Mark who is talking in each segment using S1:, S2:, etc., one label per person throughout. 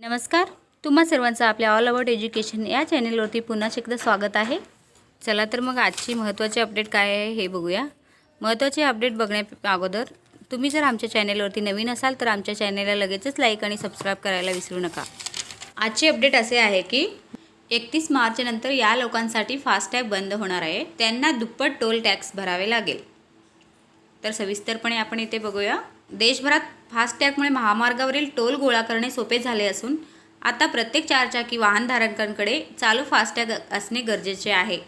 S1: नमस्कार. तुम्हा सर्वांचं आपल्या ऑल अबाउट एज्युकेशन या चॅनेलवरती पुन्हा एकदा स्वागत आहे. चला तर मग आजची महत्त्वाची अपडेट काय आहे हे बघूया. महत्त्वाचे अपडेट बघण्या अगोदर तुम्ही जर आमच्या चॅनेलवरती नवीन असाल तर आमच्या चॅनेलला लगेचच लाईक आणि सबस्क्राईब करायला विसरू नका. आजचे अपडेट असे आहे की एकतीस मार्चनंतर या लोकांसाठी फास्टॅग बंद होणार आहे. त्यांना दुप्पट टोल टॅक्स भरावे लागेल. तर सविस्तरपणे आपण इथे बघूया. देशभरात फास्टॅगमुळे महामार्गावरील टोल गोळा करणे सोपे झाले असून आता प्रत्येक चारचाकी वाहनधारकांकडे चालू फास्टॅग असणे गरजेचे आहे.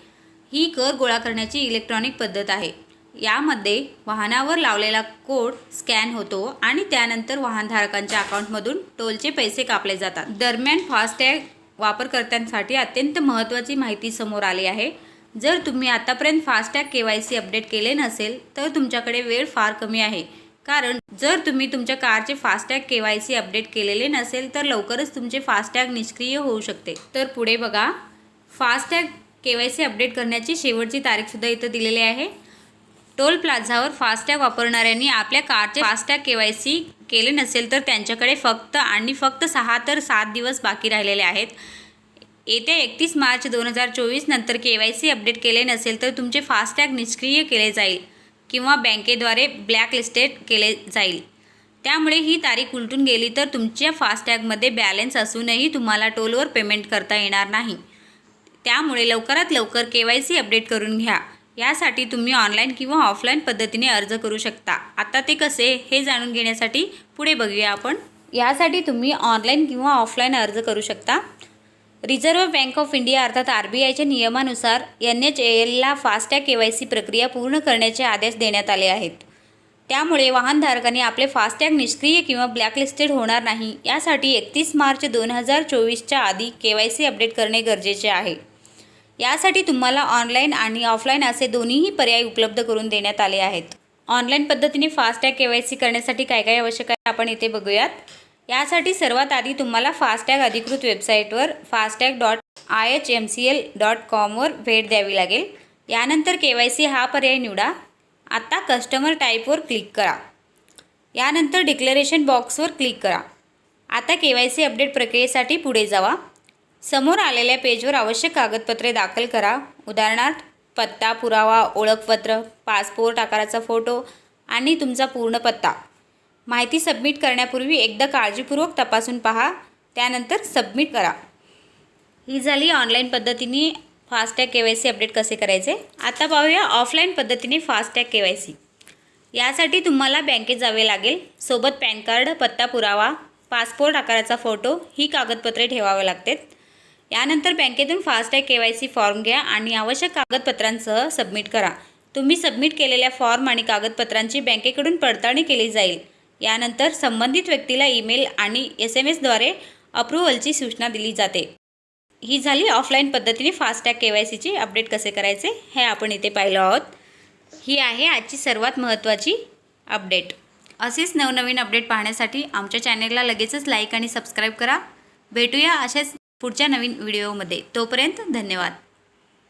S1: ही कर गोळा करण्याची इलेक्ट्रॉनिक पद्धत आहे. यामध्ये वाहनावर लावलेला कोड स्कॅन होतो आणि त्यानंतर वाहनधारकांच्या अकाउंटमधून टोलचे पैसे कापले जातात. दरम्यान फास्टॅग वापरकर्त्यांसाठी अत्यंत महत्त्वाची माहिती समोर आली आहे. जर तुम्ही आतापर्यंत FASTag K Y C update केले नसेल तर तुमच्याकडे वेळ फार कमी आहे. कारण जर तुम्ही तुमच्या कारचे FASTag K Y C update केलेले नसेल तर लवकरच तुमचे फास्टॅग निष्क्रिय होऊ शकते. तर पुढे बघा. FASTag K Y C update करण्याची शेवटची तारीखसुद्धा इथं दिलेली आहे. टोल प्लाझावर फास्टॅग वापरणाऱ्यांनी आपल्या कारचे फास्टॅग के वाय सी केले नसेल तर त्यांच्याकडे फक्त आणि फक्त सहा तर सात दिवस बाकी राहिलेले आहेत. येत्या एकतीस मार्च दोन हजार चोवीस नंतर के वाय सी अपडेट केले नसेल तर तुमचे फास्टॅग निष्क्रिय केले जाईल. किंवा बँकेद्वारे ब्लॅकलिस्टेड केले जाईल. त्यामुळे ही तारीख उलटून गेली तर तुमच्या फास्टॅगमध्ये बॅलन्स असूनही तुम्हाला टोलवर पेमेंट करता येणार नाही. त्यामुळे लवकरात लवकर के वाय सी अपडेट करून घ्या. यासाठी तुम्ही ऑनलाईन किंवा ऑफलाईन पद्धतीने अर्ज करू शकता. आता ते कसे हे जाणून घेण्यासाठी पुढे बघूया आपण. यासाठी तुम्ही ऑनलाईन किंवा ऑफलाईन अर्ज करू शकता. रिझर्व्ह बँक ऑफ इंडिया अर्थात आर बी आयच्या नियमानुसार एन एच ए एलला फास्टॅग के वाय सी प्रक्रिया पूर्ण करण्याचे आदेश देण्यात आले आहेत. त्यामुळे वाहनधारकांनी आपले फास्टॅग निष्क्रिय किंवा ब्लॅकलिस्टेड होणार नाही यासाठी एकतीस मार्च दोन हजार चोवीसच्या आधी के वाय सी अपडेट करणे गरजेचे आहे. यासाठी तुम्हाला ऑनलाईन आणि ऑफलाईन असे दोन्हीही पर्याय उपलब्ध करून देण्यात आले आहेत. ऑनलाईन पद्धतीने फास्टॅग के वाय सी करण्यासाठी काय काय आवश्यक आहे आपण इथे बघूयात. यासाठी सर्वात आधी तुम्हाला फास्टॅग अधिकृत वेबसाईटवर FASTag dot I H M C L dot कॉमवर भेट द्यावी लागेल. यानंतर के वाय सी हा पर्याय निवडा. आत्ता कस्टमर टाईपवर क्लिक करा. यानंतर डिक्लेरेशन बॉक्सवर क्लिक करा. आता के वाय सी अपडेट प्रक्रियेसाठी पुढे जावा. समोर आलेल्या पेजवर आवश्यक कागदपत्रे दाखल करा. उदाहरणार्थ पत्ता पुरावा ओळखपत्र पासपोर्ट आकाराचा फोटो आणि तुमचा पूर्ण पत्ता. माहिती सबमिट करण्यापूर्वी एकदा काळजीपूर्वक तपासून पहा त्यानंतर सबमिट करा. ही झाली ऑनलाईन पद्धतीने FASTag K Y C update कसे करायचे? आता पाहूया ऑफलाईन पद्धतीने फास्टॅग के वाय सी. यासाठी तुम्हाला बँकेत जावे लागेल. सोबत पॅन कार्ड पत्ता पुरावा पासपोर्ट आकाराचा फोटो ही कागदपत्रे ठेवावे लागतात. यानंतर बँकेतून FASTag K Y C form घ्या आणि आवश्यक कागदपत्रांसह सबमिट करा. तुम्ही सबमिट केलेल्या फॉर्म आणि कागदपत्रांची बँकेकडून पडताळणी केली जाईल. यानंतर संबंधित व्यक्तीला ईमेल आणि एस एम एसद्वारे अप्रुव्हलची सूचना दिली जाते. ही झाली ऑफलाईन पद्धतीने फास्टॅग के वाय सीची अपडेट कसे करायचे हे आपण इथे पाहिलो आहोत. ही आहे आजची सर्वात महत्त्वाची अपडेट. असेच नवनवीन अपडेट पाहण्यासाठी आमच्या चॅनेलला लगेचच लाईक आणि सबस्क्राईब करा. भेटूया अशाच पुढच्या नवीन व्हिडिओमध्ये. तोपर्यंत धन्यवाद.